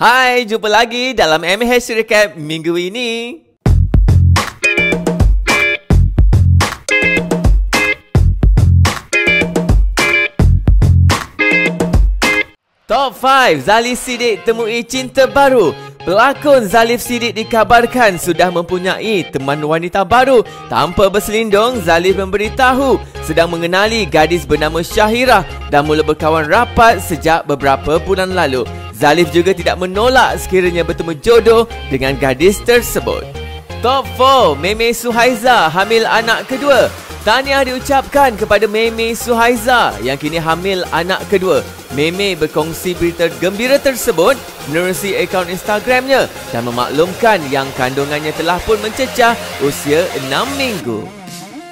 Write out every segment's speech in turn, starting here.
Hai, jumpa lagi dalam MH Recap minggu ini. Top 5 Zalif Sidik temui cinta baru. Pelakon Zalif Sidik dikabarkan sudah mempunyai teman wanita baru. Tanpa berselindung, Zalif memberitahu sedang mengenali gadis bernama Syahira Dan mula berkawan rapat sejak beberapa bulan lalu Zalif juga tidak menolak sekiranya bertemu jodoh dengan gadis tersebut. Top 4, Meme Suhaiza hamil anak kedua. Tahniah diucapkan kepada Meme Suhaiza yang kini hamil anak kedua. Meme berkongsi berita gembira tersebut menerusi akaun Instagramnya dan memaklumkan yang kandungannya telah pun mencecah usia 6 minggu.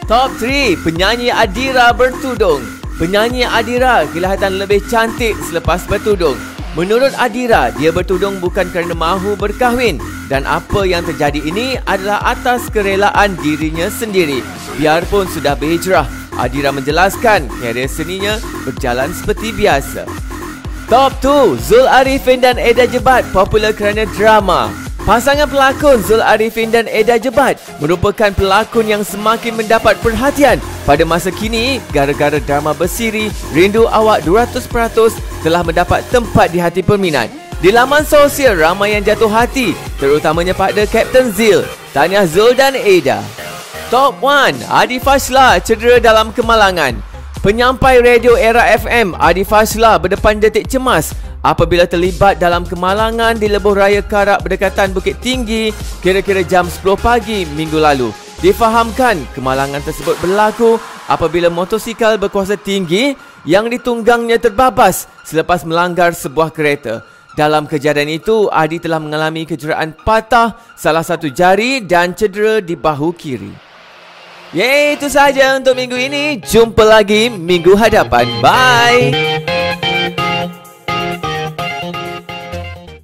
Top 3, penyanyi Adira bertudung. Penyanyi Adira kelihatan lebih cantik selepas bertudung. Menurut Adira, dia bertudung bukan kerana mahu berkahwin dan apa yang terjadi ini adalah atas kerelaan dirinya sendiri. Biarpun sudah berhijrah, Adira menjelaskan karier seninya berjalan seperti biasa. Top 2, Zul Arifin dan Eda Jebat popular kerana drama. Pasangan pelakon Zul Arifin dan Eda Jebat merupakan pelakon yang semakin mendapat perhatian pada masa kini gara-gara drama bersiri Rindu Awak 200% telah mendapat tempat di hati peminat. Di laman sosial ramai yang jatuh hati terutamanya pada Captain Zil, Tanya Zul dan Eda. Top 1, Adi Fashla cedera dalam kemalangan. Penyampai radio era FM Adi Fashla berdepan detik cemas apabila terlibat dalam kemalangan di lebuh raya Karak berdekatan Bukit Tinggi kira-kira jam 10 pagi minggu lalu. Difahamkan kemalangan tersebut berlaku apabila motosikal berkuasa tinggi yang ditunggangnya terbabas selepas melanggar sebuah kereta. Dalam kejadian itu, Adi telah mengalami kecederaan patah salah satu jari dan cedera di bahu kiri. Yeay, itu sahaja untuk minggu ini. Jumpa lagi minggu hadapan. Bye!